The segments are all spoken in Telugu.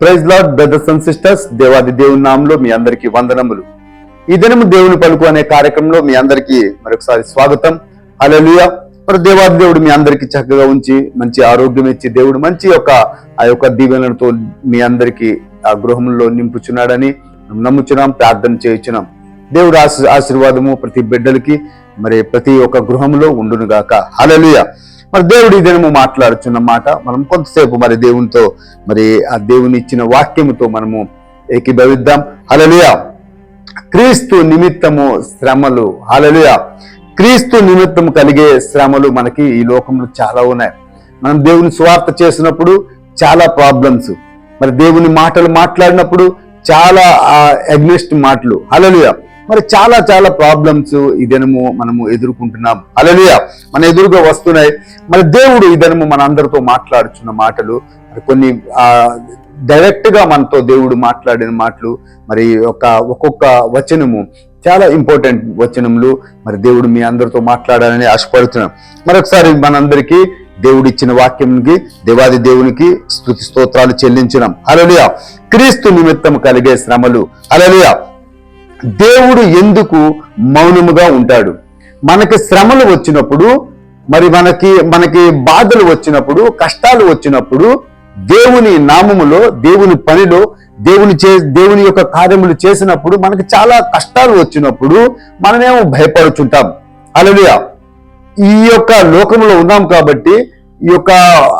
Praise Lord brothers and sisters దేవాది దేవుని నామంలో మీ అందరికీ వందనములు. ఈ దినము దేవుని పలుకు అనే కార్యక్రమంలో మీ అందరికీ మరొకసారి స్వాగతం. అలలుయ మరి దేవాది దేవుడు మీ అందరికీ చక్కగా ఉంచి మంచి ఆరోగ్యం ఇచ్చి దేవుడు మంచి యొక్క ఆ యొక్క దీవెనలతో మీ అందరికీ ఆ గృహంలో నింపుచున్నాడని నమ్ముచున్నాం ప్రార్థన చేయుచున్నాం. దేవుడు ఆశీర్వాదము ప్రతి బిడ్డలకి మరి ప్రతి ఒక్క గృహంలో ఉండునుగాక. అలలుయ మరి దేవుడు ఈ దినము మాట్లాడుచున్న మాట. మనం కొంతసేపు మరి దేవునితో మరి ఆ దేవుని ఇచ్చిన వాక్యముతో మనము ఏకీభవిద్దాం. హల్లెలూయా. క్రీస్తు నిమిత్తము శ్రమలు. హల్లెలూయా. క్రీస్తు నిమిత్తం కలిగే శ్రమలు మనకి ఈ లోకంలో చాలా ఉన్నాయి. మనం దేవుని స్వార్థ చేసినప్పుడు చాలా ప్రాబ్లమ్స్ మరి దేవుని మాటలు మాట్లాడినప్పుడు చాలా అగ్నిస్ట్ మాటలు. హలలుయా మరి చాలా చాలా ప్రాబ్లమ్స్ ఇదేనము మనము ఎదుర్కొంటున్నాం. అలలియ మన ఎదురుగా వస్తున్నాయి. మరి దేవుడు ఇదనము మన అందరితో మాట్లాడుచున్న మాటలు మరి కొన్ని డైరెక్ట్గా డైరెక్ట్గా మనతో దేవుడు మాట్లాడిన మాటలు మరి ఒక ఒక్కొక్క వచనము చాలా ఇంపార్టెంట్ వచనములు మరి దేవుడు మీ అందరితో మాట్లాడాలని ఆశపడుతున్నాం. మరొకసారి మనందరికీ దేవుడు ఇచ్చిన వాక్యంకి దేవాది దేవునికి స్తుతి స్తోత్రాలు చెల్లించినాం. అలలియా క్రీస్తు నిమిత్తం కలిగే శ్రమలు. అలలియా దేవుడు ఎందుకు మౌనముగా ఉంటాడు? మనకి శ్రమలు వచ్చినప్పుడు మరి మనకి మనకి బాధలు వచ్చినప్పుడు కష్టాలు వచ్చినప్పుడు దేవుని నామములో దేవుని పనిలో దేవుని చే దేవుని యొక్క కార్యములు చేసినప్పుడు మనకి చాలా కష్టాలు వచ్చినప్పుడు మనమేమో భయపడుచుంటాం. అలలియా ఈ యొక్క లోకంలో ఉన్నాం కాబట్టి ఈ యొక్క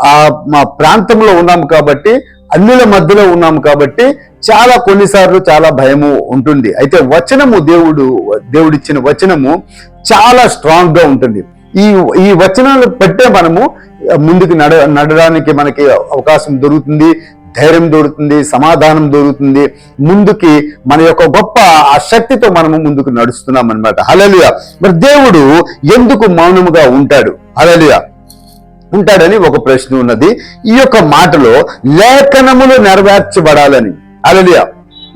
ఆ మా ప్రాంతంలో ఉన్నాం కాబట్టి అల్లుల మధ్యలో ఉన్నాం కాబట్టి చాలా కొన్నిసార్లు చాలా భయము ఉంటుంది. అయితే వచనము దేవుడు దేవుడిచ్చిన వచనము చాలా స్ట్రాంగ్గా ఉంటుంది. ఈ ఈ వచనాలు పెట్టే మనము ముందుకు నడ నడడానికి మనకి అవకాశం దొరుకుతుంది ధైర్యం దొరుకుతుంది సమాధానం దొరుకుతుంది. ముందుకి మన యొక్క గొప్ప ఆ శక్తితో మనము ముందుకు నడుస్తున్నాం అనమాట హలలియ మరి దేవుడు ఎందుకు మౌనముగా ఉంటాడు? హలలియా ఉంటాడని ఒక ప్రశ్న ఉన్నది. ఈ యొక్క మాటలో లేఖనములు నెరవేర్చబడాలని. అలలియ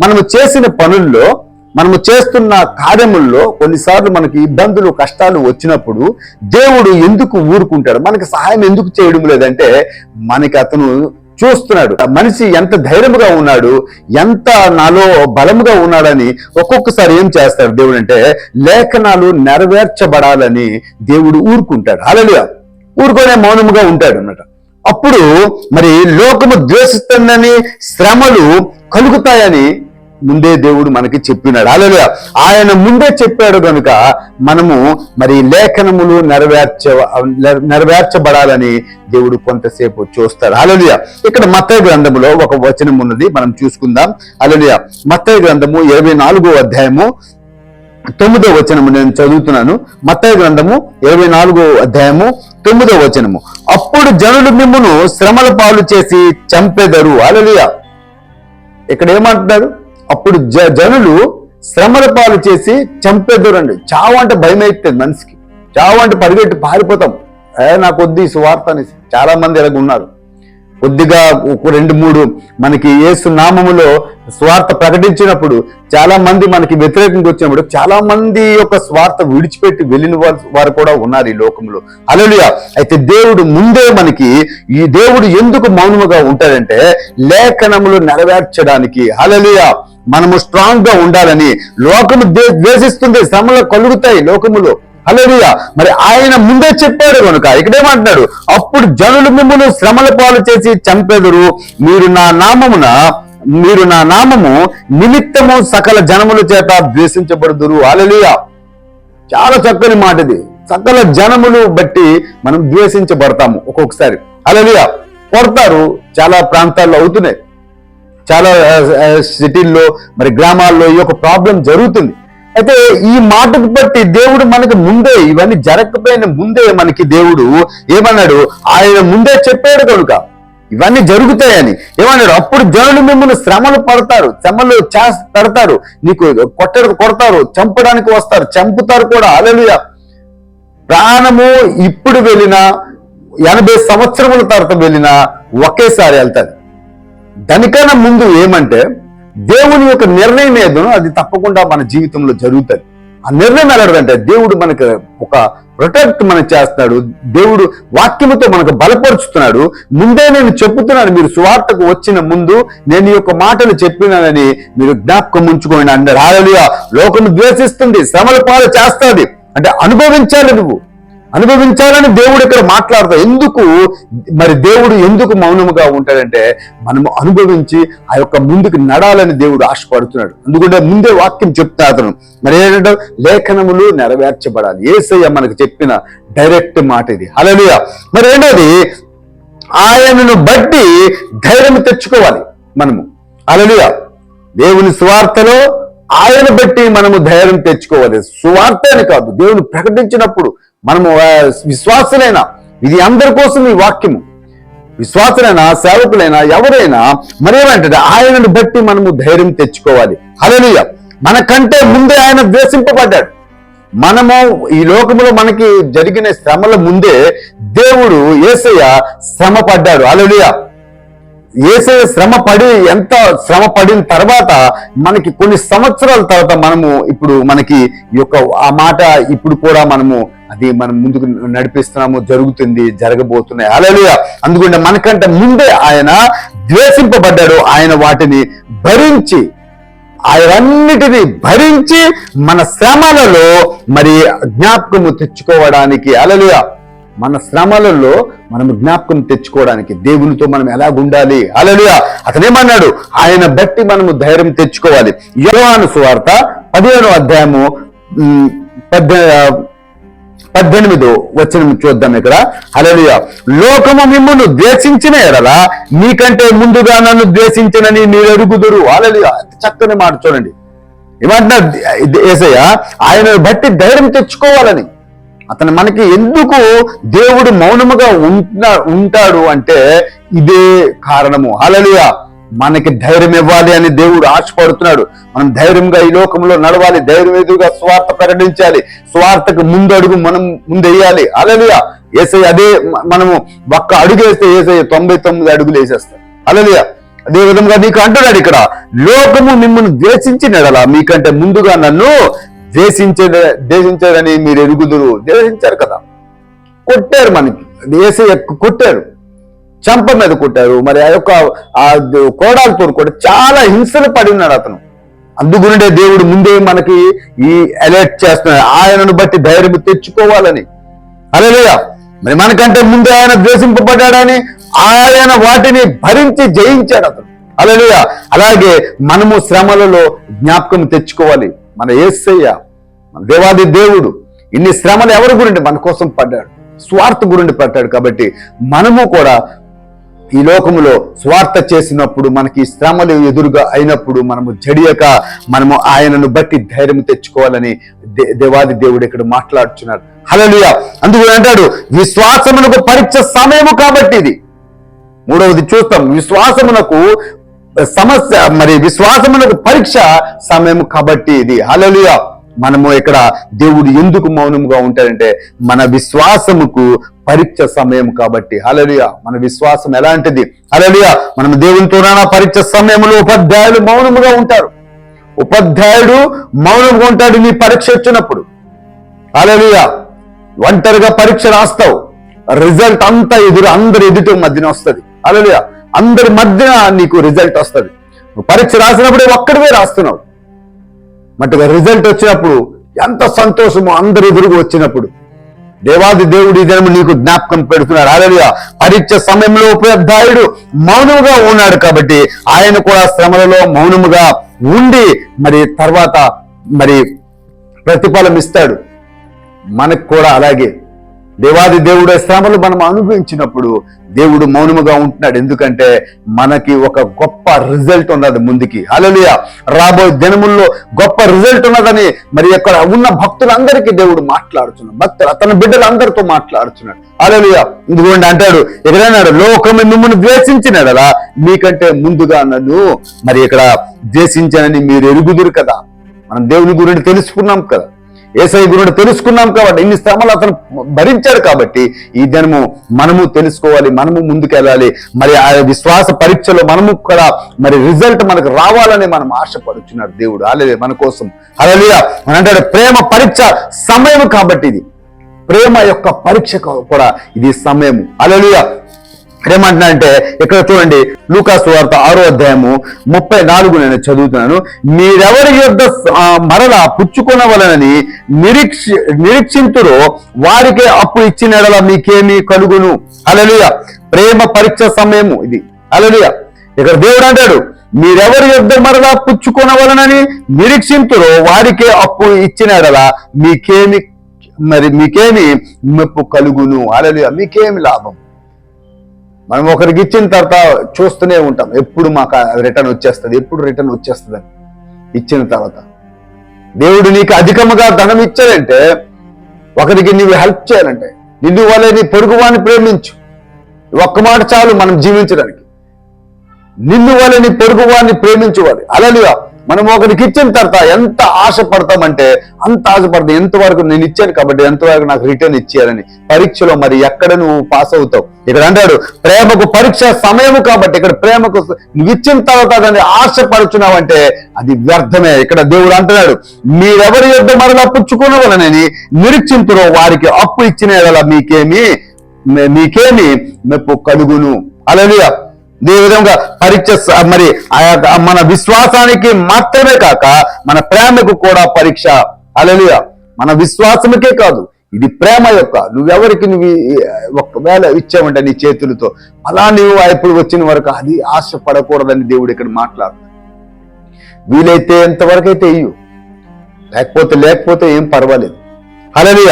మనము చేసిన పనుల్లో మనము చేస్తున్న కార్యముల్లో కొన్నిసార్లు మనకి ఇబ్బందులు కష్టాలు వచ్చినప్పుడు దేవుడు ఎందుకు ఊరుకుంటాడు? మనకి సహాయం ఎందుకు చేయడం లేదంటే మనకి అతను చూస్తున్నాడు. ఆ మనిషి ఎంత ధైర్యంగా ఉన్నాడు ఎంత నాలో బలముగా ఉన్నాడని ఒక్కొక్కసారి ఏం చేస్తాడు దేవుడు అంటే లేఖనాలు నెరవేర్చబడాలని దేవుడు ఊరుకుంటాడు. అలలియా ఊరుకోనే మౌనముగా ఉంటాడు అన్నమాట అప్పుడు మరి లోకము ద్వేషిస్తుందని శ్రమలు కలుగుతాయని ముందే దేవుడు మనకి చెప్పినాడు. అలలు ఆయన ముందే చెప్పాడు కనుక మనము మరి లేఖనములు నెరవేర్చ నెరవేర్చబడాలని దేవుడు కొంతసేపు చూస్తాడు. అలలియ ఇక్కడ మత్తయ్య గ్రంథములో ఒక వచనం ఉన్నది. మనం చూసుకుందాం. అలలియ మత్తయ్య గ్రంథము ఇరవై నాలుగో అధ్యాయము తొమ్మిదో వచనము నేను చదువుతున్నాను. మత్తయ్య గ్రంథము ఇరవై నాలుగో అధ్యాయము తొమ్మిదో వచనము. అప్పుడు జనులు మిమ్మును శ్రమల పాలు చేసి చంపెదరు. అలలియా ఇక్కడ ఏమంటున్నారు? అప్పుడు జ జనులు శ్రమల పాలు చేసి చంపెదరు అండి. చావు అంటే భయం అవుతుంది మనిషికి. చావు అంటే పరిగెట్టి పారిపోతాం. ఏ నాకు కొద్ది సువార్త అనేసి. చాలా మంది ఇలాగ ఉన్నారు. కొద్దిగా ఒక రెండు మూడు మనకి యేసు నామములో స్వార్థ ప్రకటించినప్పుడు చాలా మంది మనకి వ్యతిరేకంగా వచ్చినప్పుడు చాలా మంది యొక్క స్వార్థ విడిచిపెట్టి వెళ్ళిన వారు వారు కూడా ఉన్నారు ఈ లోకంలో. అలలియా అయితే దేవుడు ముందే మనకి ఈ దేవుడు ఎందుకు మౌనముగా ఉంటాడంటే లేఖనములు నెరవేర్చడానికి. అలలియా మనము స్ట్రాంగ్గా ఉండాలని లోకము ద్వేషిస్తుంది శ్రమలు కలుగుతాయి లోకములో. హల్లెలూయా. మరి ఆయన ముందే చెప్పాడు కనుక ఇక్కడేమంటున్నాడు? అప్పుడు జనులు మిమ్మల్ని శ్రమల పాలు చేసి చంపెదురు. మీరు నా నామమున మీరు నా నామము నిమిత్తము సకల జనముల చేత ద్వేషించబడుదురు. అలలియా చాలా చక్కని మాట ఇది సకల జనములు బట్టి మనం ద్వేషించబడతాము ఒక్కొక్కసారి. అలలియా కొడతారు చాలా ప్రాంతాల్లో అవుతున్నాయి. చాలా సిటీల్లో మరి గ్రామాల్లో ఈ యొక్క ప్రాబ్లం జరుగుతుంది. అయితే ఈ మాటకు బట్టి దేవుడు మనకు ముందే ఇవన్నీ జరగకపోయిన ముందే మనకి దేవుడు ఏమన్నాడు? ఆయన ముందే చెప్పాడు కనుక. ఇవన్నీ జరుగుతాయని. ఏమన్నాడు అప్పుడు జనులు మిమ్మల్ని శ్రమలు పడతారు శ్రమలు చేస్ పెడతారు నీకు కొట్ట కొడతారు చంపడానికి వస్తారు చంపుతారు కూడా. అలలుయ ప్రాణము ఇప్పుడు వెళ్ళినా ఎనభై సంవత్సరముల తర్వాత వెళ్ళినా ఒకేసారి వెళ్తారు దానికన్నా ముందు ఏమంటే దేవుని యొక్క నిర్ణయం ఏదో అది తప్పకుండా మన జీవితంలో జరుగుతుంది. ఆ నిర్ణయం ఎలాంటిదంటే దేవుడు మనకు ఒక ప్రొటెక్ట్ మనకు చేస్తున్నాడు. దేవుడు వాక్యముతో మనకు బలపరుచుతున్నాడు. ముందే నేను చెప్పుతున్నాను మీరు సువార్తకు వచ్చిన ముందు నేను ఈ యొక్క మాటలు చెప్పినానని మీరు జ్ఞాపకం ఉంచుకోండి. అందరు హాలలుగా లోకము ద్వేషిస్తుంది శ్రమల పాలు చేస్తుంది. అంటే అనుభవించాలి నువ్వు. అనుభవించాలని దేవుడు ఇక్కడ మాట్లాడతాడు. ఎందుకు? మరి దేవుడు ఎందుకు మౌనముగా ఉంటాడంటే మనము అనుభవించి ఆ యొక్క ముందుకు నడాలని దేవుడు ఆశపడుతున్నాడు. అందుకంటే ముందే వాక్యం చెప్తా అతను. మరి ఏంటంటే లేఖనములు నెరవేర్చబడాలి. ఏసయ్య మనకు చెప్పిన డైరెక్ట్ మాట ఇది. హల్లెలూయా. మరి ఏంటది? ఆయనను బట్టి ధైర్యం తెచ్చుకోవాలి మనము. అలలియ దేవుని స్వార్థలో ఆయన బట్టి మనము ధైర్యం తెచ్చుకోవాలి. సువార్త అని కాదు. దేవుని ప్రకటించినప్పుడు మనము విశ్వాసులైన ఇది అందరి కోసం ఈ వాక్యము. విశ్వాసులైనా సేవకులైనా ఎవరైనా మరేమంటే ఆయనను బట్టి మనము ధైర్యం తెచ్చుకోవాలి. అలలియ మనకంటే ముందే ఆయన ద్వేషింపబడ్డాడు. మనము ఈ లోకములో మనకి జరిగిన శ్రమల ముందే దేవుడు ఏసయ్య శ్రమ పడ్డాడు అలలియ ఏసయ్య శ్రమ పడి ఎంత శ్రమ పడిన తర్వాత మనకి కొన్ని సంవత్సరాల తర్వాత మనము ఇప్పుడు మనకి ఈ యొక్క ఆ మాట ఇప్పుడు కూడా మనము అది మనం ముందుకు నడిపిస్తున్నాము జరుగుతుంది జరగబోతున్నాయి. అలలుయ అందుకుంటే మనకంటే ముందే ఆయన ద్వేషింపబడ్డాడు. ఆయన వాటిని భరించి ఆయనన్నిటిని భరించి మన శ్రమలలో మరి జ్ఞాపకము తెచ్చుకోవడానికి అలలుయ మన శ్రమలలో మనం జ్ఞాపకం తెచ్చుకోవడానికి దేవునితో మనం ఎలా ఉండాలి? అలలుయ అతనేమన్నాడు? ఆయన బట్టి మనము ధైర్యం తెచ్చుకోవాలి. యోహాను సువార్త పదిహేను అధ్యాయము ఉమ్, పద్దె పద్దెనిమిదో వచనం చూద్దాం ఇక్కడ. అలలియ లోకము మిమ్మల్ని ద్వేషించిన ఎడలా నీకంటే ముందుగా నన్ను ద్వేషించినని మీరు ఎరుగుదురు. అలలియ చక్కని మాట చూడండి. ఏమంటున్నారు ఏసయ్య ఆయనను బట్టి ధైర్యం తెచ్చుకోవాలని. అతను మనకి ఎందుకు దేవుడు మౌనముగా ఉంటున్నా ఉంటాడు అంటే ఇదే కారణము. అలలియా మనకి ధైర్యం ఇవ్వాలి అని దేవుడు ఆశపడుతున్నాడు. మనం ధైర్యంగా ఈ లోకంలో నడవాలి ధైర్యం ఎదురుగా స్వార్థ ప్రకటించాలి. స్వార్థకు ముందు అడుగు మనం ముందేయాలి. అలలియా ఏసై అదే మనము ఒక్క అడుగు వేస్తే ఏసై తొంభై తొమ్మిది అడుగులు వేసేస్తాం అలలియా అదే విధంగా నీకు అంటున్నాడు ఇక్కడ లోకము మిమ్మల్ని ద్వేషించినడలా మీకంటే ముందుగా నన్ను ద్వేషించే ద్వేషించారని మీరు ఎరుగుదురు. ద్వేషించారు కదా. కొట్టారు మనకి. ఏసై కొట్టారు. చంప మీద కొట్టారు. మరి ఆ యొక్క ఆ కోడాలతో కూడా చాలా హింసలు పడి ఉన్నాడు అతను. అందుగుండే దేవుడు ముందే మనకి ఈ అలర్ట్ చేస్తున్నాడు. ఆయనను బట్టి ధైర్యం తెచ్చుకోవాలని. అలలేయ మరి మనకంటే ముందే ఆయన ద్వేషింపబడ్డాడని ఆయన వాటిని భరించి జయించాడు అతను. అలా అలాగే మనము శ్రమలలో జ్ఞాపకం తెచ్చుకోవాలి. మన ఏసయ్య మన దేవాది దేవుడు ఇన్ని శ్రమలు ఎవరి గురించి మన కోసం పడ్డాడు? స్వార్థ గురించి పడ్డాడు కాబట్టి మనము కూడా ఈ లోకములో స్వార్థ చేసినప్పుడు మనకి ఈ శ్రమలు ఎదురుగా అయినప్పుడు మనము జడియక మనము ఆయనను బట్టి ధైర్యం తెచ్చుకోవాలని దే- దేవాది దేవుడు ఇక్కడ మాట్లాడుచున్నాడు. హల్లెలూయా! అందుకు అంటాడు విశ్వాసమునకు పరీక్ష సమయము కాబట్టి ఇది. మూడవది చూస్తాం విశ్వాసమునకు సమస్య మరి విశ్వాసమునకు పరీక్ష సమయం కాబట్టి ఇది. హల్లెలూయా! మనము ఇక్కడ దేవుడు ఎందుకు మౌనముగా ఉంటాడంటే మన విశ్వాసముకు పరీక్ష సమయం కాబట్టి. హల్లెలూయా. మన విశ్వాసం ఎలాంటిది? హల్లెలూయా. మనం దేవునితో పరీక్ష సమయంలో ఉపాధ్యాయులు మౌనముగా ఉంటారు. ఉపాధ్యాయుడు మౌనంగా ఉంటాడు నీ పరీక్ష వచ్చినప్పుడు. హల్లెలూయా. ఒంటరిగా పరీక్ష రాస్తావు. రిజల్ట్ అంతా ఎదురు అందరి ఎదుటి మధ్యన వస్తుంది. అలలియా అందరి మధ్యన నీకు రిజల్ట్ వస్తుంది. పరీక్ష రాసినప్పుడే ఒక్కడివే రాస్తున్నావు. మట్టుగా రిజల్ట్ వచ్చినప్పుడు ఎంత సంతోషమో అందరి ఎదురుగా వచ్చినప్పుడు. దేవాది దేవుడి దినము నీకు జ్ఞాపకం పెడుతున్నాడు. అలలుయా పరీక్ష సమయంలో ఉపాధ్యాయుడు మౌనముగా ఉన్నాడు కాబట్టి ఆయన కూడా శ్రమలలో మౌనముగా ఉండి మరి తర్వాత మరి ప్రతిఫలం ఇస్తాడు. మనకు కూడా అలాగే దేవాది దేవుడే శ్రమలు మనం అనుభవించినప్పుడు దేవుడు మౌనముగా ఉంటున్నాడు. ఎందుకంటే మనకి ఒక గొప్ప రిజల్ట్ ఉన్నది ముందుకి. అలలియ రాబోయే దినముల్లో గొప్ప రిజల్ట్ ఉన్నదని మరి అక్కడ ఉన్న భక్తులందరికీ దేవుడు మాట్లాడుతున్నాడు. భక్తులు అతని బిడ్డలందరితో మాట్లాడుతున్నాడు. అలలియ ఎందుకంటే అంటాడు. ఎక్కడన్నాడు? లోకము మిమ్మల్ని ద్వేషించినాడలా మీకంటే ముందుగా నన్ను మరి ఇక్కడ ద్వేషించానని మీరు ఎరుగుదురు కదా. మనం దేవుని గురించి తెలుసుకున్నాం కదా. ఏసై గురుడు తెలుసుకున్నాం కాబట్టి ఇన్ని శ్రమలు అతను భరించాడు కాబట్టి ఈ దినము మనము తెలుసుకోవాలి మనము ముందుకెళ్ళాలి. మరి ఆ విశ్వాస పరీక్షలో మనము కూడా మరి రిజల్ట్ మనకు రావాలని మనం ఆశపడుచున్నాడు దేవుడు. అలాగే మన కోసం. అలలియా అని అంటాడు ప్రేమ పరీక్ష సమయం కాబట్టి ఇది. ప్రేమ యొక్క పరీక్ష కూడా ఇది సమయము. అలలియా ఏమంటున్నానంటే ఇక్కడ చూడండి లూకాసు వార్త ఆరో అధ్యాయము ముప్పై నాలుగు నేను చదువుతున్నాను. మీరెవరి యొద్ద ఆ, మరల పుచ్చుకొనవలనని నిరీక్ష నిరీక్షింతురో వారికే అప్పు ఇచ్చిన ఎడల మీకేమీ కలుగును. అలలియ ప్రేమ పరీక్ష సమయము ఇది. అలలియ ఇక్కడ దేవుడు అంటాడు మీరెవరి యొద్ద మరలా పుచ్చుకొనవలనని నిరీక్షింతురో వారికే అప్పు ఇచ్చిన ఎడల మీకేమి మరి మీకేమి మెప్పు కలుగును. అలలియ మీకేమి లాభం? మనం ఒకరికి ఇచ్చిన తర్వాత చూస్తూనే ఉంటాం. ఎప్పుడు మాకు రిటర్న్ వచ్చేస్తుంది? ఎప్పుడు రిటర్న్ వచ్చేస్తుంది అని. ఇచ్చిన తర్వాత. దేవుడు నీకు అధికముగా ధనం ఇచ్చాడంటే ఒకరికి నీవు హెల్ప్ చేయాలంటే నిన్ను వల్ల నీ పొరుగు వాడిని ప్రేమించు. ఒక్క మాట చాలు మనం జీవించడానికి. నిన్ను వల్ల నీ పొరుగు వాడిని ప్రేమించువాలి అలలుగా మనం ఒకరికి ఇచ్చిన తర్వాత ఎంత ఆశపడతామంటే అంత ఆశపడతాం ఎంతవరకు నేను ఇచ్చాను కాబట్టి ఎంతవరకు నాకు రిటర్న్ ఇచ్చేయాలని పరీక్షలో మరి ఎక్కడ నువ్వు పాస్ అవుతావు? ఇక్కడ అంటాడు ప్రేమకు పరీక్ష సమయము కాబట్టి ఇక్కడ ప్రేమకు నువ్వు ఇచ్చిన తర్వాత దాన్ని ఆశపడుచున్నావంటే అది వ్యర్థమే. ఇక్కడ దేవుడు అంటున్నాడు మీరెవరి యొద్ద మరలా పుచ్చుకునవలనని నిరీక్షింతురో వారికి అప్పు ఇచ్చిన ఎడల మీకేమి మీకేమి మెప్పు కలుగును. అలలియా ఈ విధంగా పరీక్ష మరి ఆ యొక్క మన విశ్వాసానికి మాత్రమే కాక మన ప్రేమకు కూడా పరీక్ష. అలలియ మన విశ్వాసముకే కాదు ఇది ప్రేమ యొక్క. నువ్వెవరికి నువ్వు ఒకవేళ ఇచ్చావంటే నీ చేతులతో అలా నువ్వు ఎప్పుడు వచ్చిన వరకు అది ఆశపడకూడదని దేవుడు ఇక్కడ మాట్లాడు వీలైతే ఎంతవరకు అయితే ఇయ్యు. లేకపోతే లేకపోతే ఏం పర్వాలేదు. అలలియ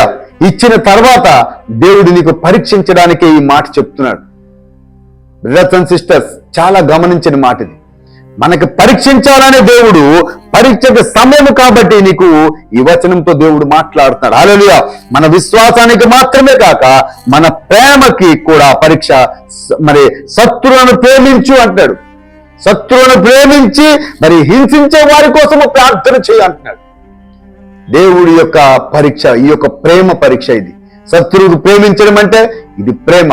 ఇచ్చిన తర్వాత దేవుడు నీకు పరీక్షించడానికి ఈ మాట చెప్తున్నాడు. బ్రదర్స్ అండ్ సిస్టర్స్ చాలా గమనించిన మాట ఇది మనకి పరీక్షించాలనే దేవుడు పరీక్షకు సమయం కాబట్టి నీకు ఈ వచనంతో దేవుడు మాట్లాడుతున్నాడు. అలలియా మన విశ్వాసానికి మాత్రమే కాక మన ప్రేమకి కూడా పరీక్ష మరి శత్రువులను ప్రేమించు అంటాడు శత్రువులను ప్రేమించి మరి హింసించే వారి కోసము ప్రార్థన చేయి అంటున్నాడు. దేవుడి యొక్క పరీక్ష ఈ యొక్క ప్రేమ పరీక్ష ఇది. శత్రువుకు ప్రేమించడం అంటే ఇది ప్రేమ.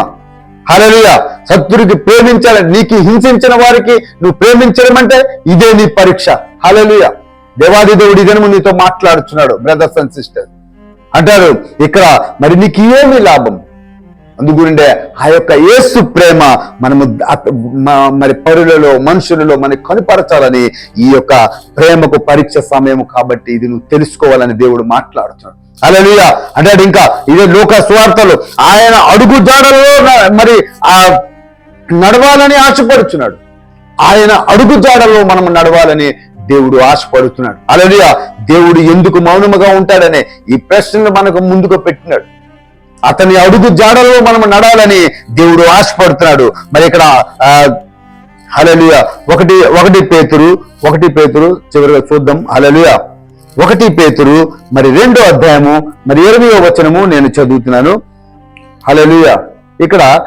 హలలియ శత్రుడికి ప్రేమించాలి నీకు హింసించిన వారికి నువ్వు ప్రేమించడం అంటే ఇదే నీ పరీక్ష. హలలియ దేవాది దేవుడి ఇదను నీతో మాట్లాడుచున్నాడు బ్రదర్స్ అండ్ సిస్టర్స్. అంటారు ఇక్కడ మరి నీకు ఏమి లాభం? అందుగుండే ఆ యొక్క యేసు ప్రేమ మనము మరి పరులలో మనుషులలో మనకి కనుపరచాలని ఈ యొక్క ప్రేమకు పరీక్ష సమయం కాబట్టి ఇది నువ్వు తెలుసుకోవాలని దేవుడు మాట్లాడుతున్నాడు. అలలియ అంటాడు ఇంకా ఇదే లోక స్వార్థలు ఆయన అడుగు జాడల్లో మరి ఆ నడవాలని ఆశపడుచున్నాడు. ఆయన అడుగు జాడల్లో మనం నడవాలని దేవుడు ఆశపడుతున్నాడు. అలలియ దేవుడు ఎందుకు మౌనముగా ఉంటాడనే ఈ ప్రశ్నలు మనకు ముందుకు పెట్టినాడు. అతని అడుగు జాడలో మనం నడాలని దేవుడు ఆశపడుతున్నాడు. మరి ఇక్కడ ఆ, హలలుయ ఒకటి ఒకటి పేతురు ఒకటి పేతురు చివరిగా చూద్దాం. హలలుయ ఒకటి పేతురు మరి రెండో అధ్యాయము మరి ఇరవయో వచనము నేను చదువుతున్నాను. హలలుయ ఇక్కడ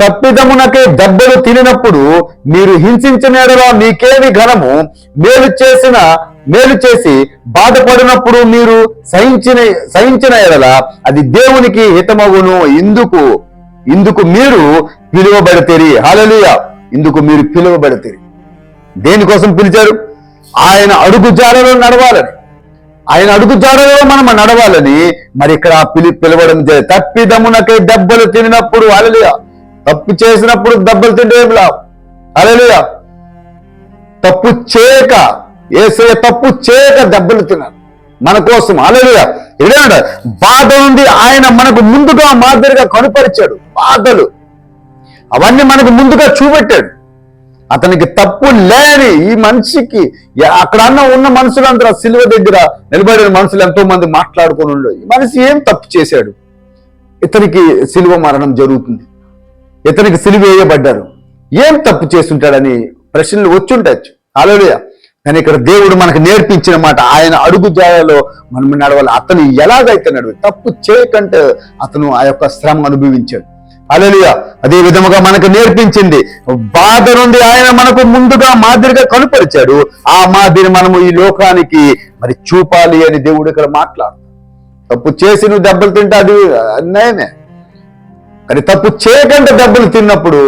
తప్పిదమునకే దెబ్బలు తినినప్పుడు మీరు హింసించిన ఎడల మీకేమి ఘనము? మేలు చేసిన మేలు చేసి బాధపడినప్పుడు మీరు సహించిన సహించిన ఎడల అది దేవునికి హితమగును. ఇందుకు ఇందుకు మీరు పిలువబడితేరి. హాలలుయ ఇందుకు మీరు పిలువబడితేరి. దేనికోసం పిలిచారు? ఆయన అడుగు నడవాలని. ఆయన అడుగుజాడలో మనం నడవాలని. మరి ఇక్కడ పిలి పిలవడం జరిగింది తప్పిదమునకై దెబ్బలు తినినప్పుడు అలలియ తప్పు చేసినప్పుడు దెబ్బలు తింటే ఏం అలలియ తప్పు చేయక ఏసే తప్పు చేయక దెబ్బలు తిన్నారు. మన కోసం అలలియ ఇదేంట బాధ ఉంది ఆయన మనకు ముందుగా మాదిరిగా కనుపరిచాడు. బాధలు. అవన్నీ మనకు ముందుగా చూపెట్టాడు. అతనికి తప్పు లేని ఈ మనిషికి అక్కడన్న ఉన్న మనుషులందరూ ఆ సిలువ దగ్గర నిలబడిన మనుషులు ఎంతో మంది మాట్లాడుకొని ఉండే. ఈ మనిషి ఏం తప్పు చేశాడు? ఇతనికి సిలువ మరణం జరుగుతుంది. ఇతనికి సిలువ వేయబడ్డారు. ఏం తప్పు చేస్తుంటాడని ప్రశ్నలు వచ్చుండొచ్చు అలలుయ కానీ ఇక్కడ దేవుడు మనకు నేర్పించిన మాట ఆయన అడుగు జాడలో మనం నడవాలి. అతను ఎలాగైతే నడవాలి తప్పు చేయకంటే అతను ఆ యొక్క శ్రమ అనుభవించాడు. అలలియ అదే విధముగా మనకు నేర్పించింది. బాధ నుండి ఆయన మనకు ముందుగా మాదిరిగా కనుపరిచాడు. ఆ మాదిరి మనము ఈ లోకానికి మరి చూపాలి అని దేవుడు ఇక్కడ మాట్లాడు తప్పు చేసి నువ్వు దెబ్బలు తింటే అది అన్యాయమే కానీ తప్పు చేయకుండా దెబ్బలు తిన్నప్పుడు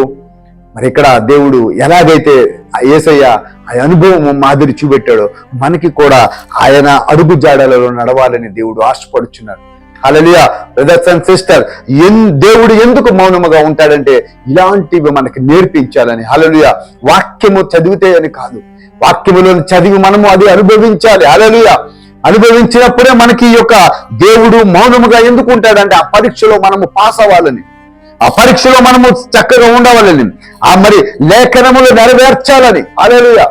మరి ఇక్కడ దేవుడు ఎలాగైతే ఆ యేసయ్య ఆ అనుభవం మాదిరి చూపెట్టాడో మనకి కూడా ఆయన అడుగు జాడలలో నడవాలని దేవుడు ఆశపడుచున్నాడు. అలలియా బ్రదర్స్ అండ్ సిస్టర్ ఎన్ దేవుడు ఎందుకు మౌనముగా ఉంటాడంటే ఇలాంటివి మనకి నేర్పించాలని. హలలుయ వాక్యము చదివితే అని కాదు. వాక్యములో చదివి మనము అది అనుభవించాలి. అలలియ అనుభవించినప్పుడే మనకి ఈ యొక్క దేవుడు మౌనముగా ఎందుకు ఉంటాడంటే ఆ పరీక్షలో మనము పాస్ అవ్వాలని. ఆ పరీక్షలో మనము చక్కగా ఉండవాలని. ఆ మరి లేఖనములు నెరవేర్చాలని. అలలుయ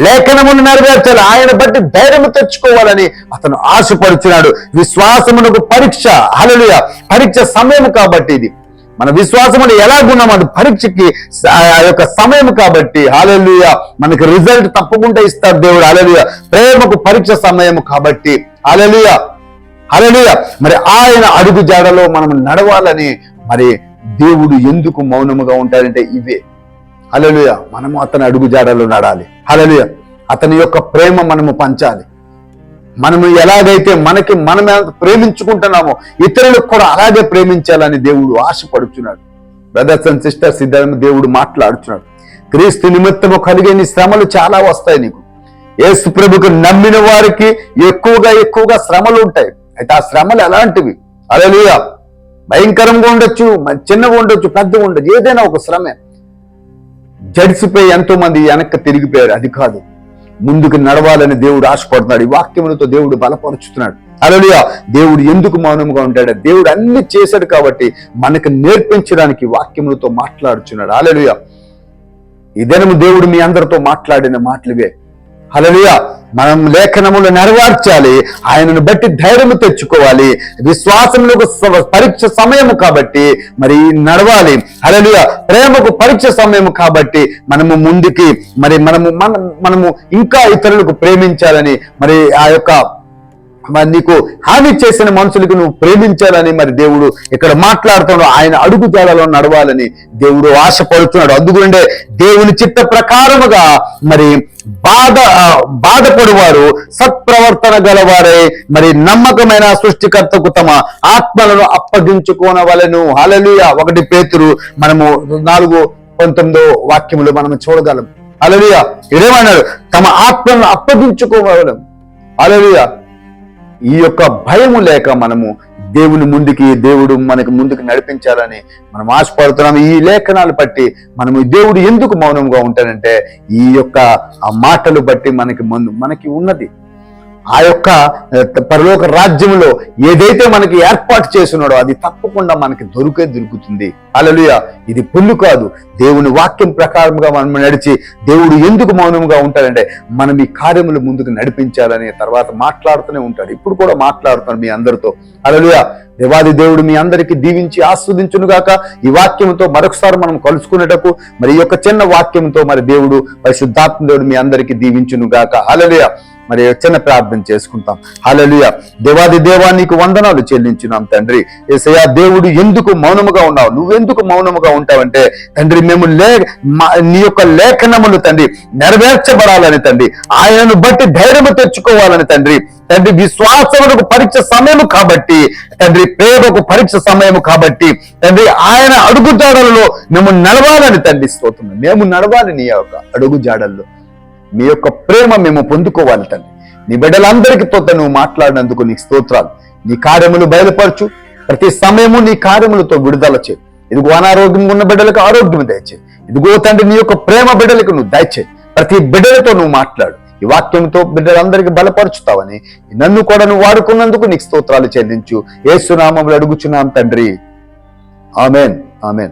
లేఖనమును నెరవేర్చాలి. ఆయన బట్టి ధైర్యం తెచ్చుకోవాలని అతను ఆశపడుచున్నాడు విశ్వాసమునకు పరీక్ష. హలలుయ పరీక్ష సమయం కాబట్టి ఇది. మన విశ్వాసములు ఎలాగున్నాం అది పరీక్షకి ఆ యొక్క సమయం కాబట్టి. హాలలుయ మనకి రిజల్ట్ తప్పకుండా ఇస్తాడు దేవుడు. హాలలుయ ప్రేమకు పరీక్ష సమయం కాబట్టి. Hallelujah hallelujah. మరి ఆయన అడుగు జాడలో మనం నడవాలని మరి దేవుడు ఎందుకు మౌనముగా ఉంటాడంటే ఇవే. హల్లెలూయా. మనము అతని అడుగు జాడలో నడాలి. హల్లెలూయా. అతని యొక్క ప్రేమ మనము పంచాలి. మనము ఎలాగైతే మనకి మనం ప్రేమించుకుంటున్నామో ఇతరులకు కూడా అలాగే ప్రేమించాలని దేవుడు ఆశపడుచున్నాడు. బ్రదర్స్ అండ్ సిస్టర్స్ ఇద్దరు దేవుడు మాట్లాడుచున్నాడు. క్రీస్తు నిమిత్తము కలిగే నీ శ్రమలు చాలా వస్తాయి నీకు. యేసు ప్రభుకు నమ్మిన వారికి ఎక్కువగా ఎక్కువగా శ్రమలు ఉంటాయి. అయితే ఆ శ్రమలు ఎలాంటివి? అలలుయ భయంకరంగా ఉండొచ్చు చిన్నగా ఉండొచ్చు పెద్దగా ఉండొచ్చు ఏదైనా ఒక శ్రమే. జడిసిపోయి ఎంతో మంది వెనక్కి తిరిగిపోయారు. అది కాదు. ముందుకు నడవాలని దేవుడు ఆశపడుతున్నాడు. ఈ వాక్యములతో దేవుడు బలపరుచుతున్నాడు. అలలుయ దేవుడు ఎందుకు మౌనంగా ఉంటాడు? దేవుడు అన్ని చేశాడు కాబట్టి మనకు నేర్పించడానికి వాక్యములతో మాట్లాడుచున్నాడు. అలలుయ ఈ దినము దేవుడు మీ అందరితో మాట్లాడిన మాటలువే. హలలుయ మనం లేఖనములు నెరవేర్చాలి ఆయనను బట్టి ధైర్యము తెచ్చుకోవాలి విశ్వాసములకు పరీక్ష సమయము కాబట్టి మరి నడవాలి. హలలుయ ప్రేమకు పరీక్ష సమయము కాబట్టి మనము ముందుకి మరి మనము మన మనము ఇంకా ఇతరులకు ప్రేమించాలని మరి ఆ యొక్క మరి నీకు హాని చేసిన మనుషులకు నువ్వు ప్రేమించాలని మరి దేవుడు ఇక్కడ మాట్లాడుతున్నాడు. ఆయన అడుగు జాలలో నడవాలని దేవుడు ఆశపడుతున్నాడు. అందుకుండే దేవుని చిత్త ప్రకారముగా మరి బాధ బాధపడువారు సత్ప్రవర్తన గలవారే మరి నమ్మకమైన సృష్టికర్తకు తమ ఆత్మలను అప్పగించుకోనవలను. హల్లెలూయ. ఒకటి పేతురు మనము నాలుగు పంతొమ్మిదో వాక్యములు మనం చూడగలం. హల్లెలూయ. ఇదేమన్నాడు? తమ ఆత్మలను అప్పగించుకోవలం హల్లెలూయ. ఈ యొక్క భయము లేక మనము దేవుని ముందుకి దేవుడు మనకి ముందుకు నడిపించాలని మనం ఆశపడుతున్నాం ఈ లేఖనాలు బట్టి మనము దేవుడు ఎందుకు మౌనంగా ఉంటాడంటే ఈ యొక్క ఆ మాటలు బట్టి మనకి ముందు మనకి ఉన్నది. ఆ యొక్క పరలోక రాజ్యంలో ఏదైతే మనకి ఏర్పాటు చేస్తున్నాడో అది తప్పకుండా మనకి దొరికే దొరుకుతుంది. అలలుయ ఇది పుల్లు కాదు. దేవుని వాక్యం ప్రకారంగా మనం నడిచి దేవుడు ఎందుకు మౌనంగా ఉంటాడంటే మనం ఈ కార్యములు ముందుకు నడిపించాలని తర్వాత మాట్లాడుతూనే ఉంటాడు. ఇప్పుడు కూడా మాట్లాడుతాను మీ అందరితో. అలలుయ దేవాది దేవుడు మీ అందరికీ దీవించి ఆస్వాదించునుగాక. ఈ వాక్యంతో మరొకసారి మనం కలుసుకునేటకు మరి ఈ యొక్క చిన్న వాక్యంతో మరి దేవుడు పరిశుద్ధాత్మ దేవుడు మీ అందరికీ దీవించునుగాక. గాక మరి చిన్న ప్రార్థన చేసుకుంటాం. హల్లెలూయ. దేవాది దేవా నీకు వందనాలు చెల్లించున్నాం తండ్రి. ఏసయ్యా దేవుడు ఎందుకు మౌనముగా ఉన్నావు? నువ్వెందుకు మౌనముగా ఉంటావంటే తండ్రి మేము లే నీ యొక్క లేఖనములు తండ్రి నెరవేర్చబడాలని తండ్రి. ఆయనను బట్టి ధైర్యము తెచ్చుకోవాలని తండ్రి. తండ్రి విశ్వాసములకు పరీక్ష సమయము కాబట్టి తండ్రి ప్రేమకు పరీక్ష సమయము కాబట్టి తండ్రి ఆయన అడుగు జాడలలో మేము నడవాలని తండ్రి స్తోత్రం. మేము నడవాలి నీ యొక్క అడుగు జాడల్లో. మీ యొక్క ప్రేమ మేము పొందుకోవాలి తండ్రి. నీ బిడ్డలందరికీతో నువ్వు మాట్లాడినందుకు నీకు స్తోత్రాలు. నీ కార్యములు బయలుపరచు. ప్రతి సమయము నీ కార్యములతో విడుదల చేయి. ఇదిగో అనారోగ్యం ఉన్న బిడ్డలకు ఆరోగ్యం దయచేయి. ఇదిగో తండ్రి నీ యొక్క ప్రేమ బిడ్డలకు నువ్వు దయచేయి. ప్రతి బిడ్డలతో నువ్వు మాట్లాడు. ఈ వాక్యంతో బిడ్డలందరికీ బలపరుచుతావని. నన్ను కూడా నువ్వు వాడుకున్నందుకు నీకు స్తోత్రాలు చెల్లించు. ఏసునామములు అడుగుచున్నాం తండ్రి. ఆమెన్. ఆమెన్.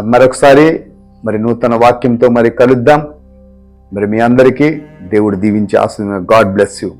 మరొకసారి మరి నూతన వాక్యంతో మరి కలుద్దాం. మరి మీ అందరికీ దేవుడు దీవించి ఆశ గాడ్ బ్లెస్ యూ.